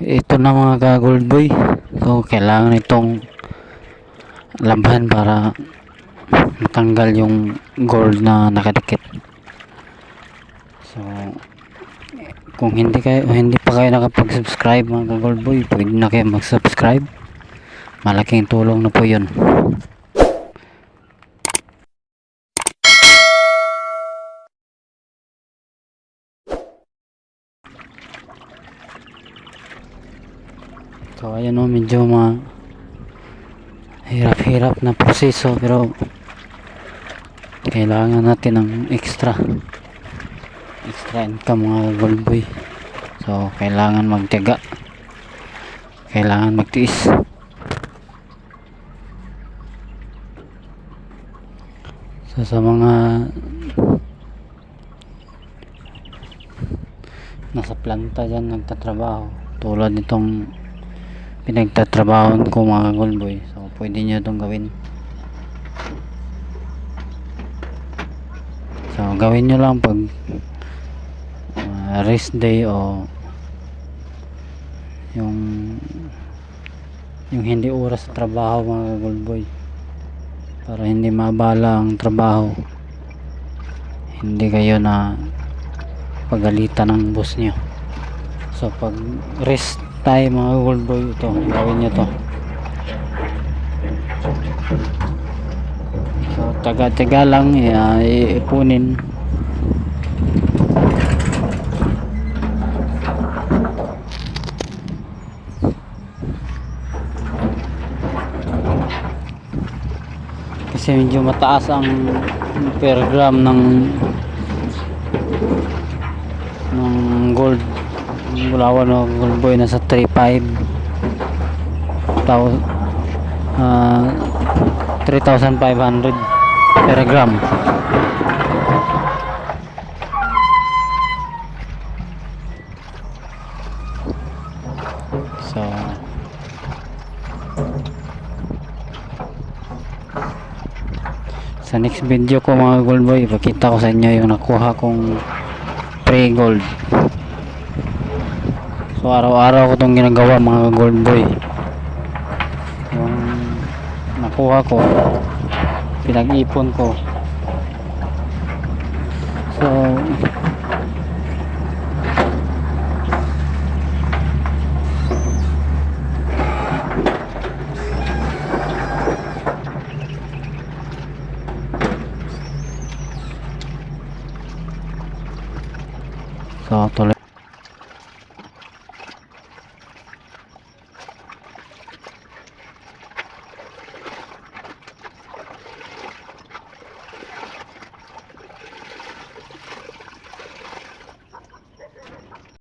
ito na mga ka-gold boy. So kailangan itong labhan para matanggal yung gold na nakadikit. So kung hindi kayo hindi pa kayo nakapag-subscribe mga ka-gold boy pwede na kayo mag-subscribe. Malaking tulong na po yun So ayan o medyo ma hirap-hirap na proseso pero kailangan natin ng extra extra income mga gold so kailangan magtiyaga. Kailangan magtiis. So sa mga nasa planta dyan nagtatrabaho tulad nitong pinagtatrabaho ko mga gold boy so pwede nyo itong gawin. So gawin nyo lang pag uh, rest day o yung yung hindi oras sa trabaho mga gold boy para hindi mabala ang trabaho. Hindi kayo na pagalitan ng boss nyo so pag rest tayo mga gold boy. Ito gawin nyo to. So taga taga lang uh, iipunin kasi medyo mataas ang per ng gold Bulawan o gold boy nasa 3.5 tao ah 3,500 per gram. So sa next video ko mga gold boy ipakita ko sa inyo yung nakuha kong pre gold So araw-araw ko itong ginagawa mga gold boy. Yung nakuha ko, pinag-ipon ko. So So tuloy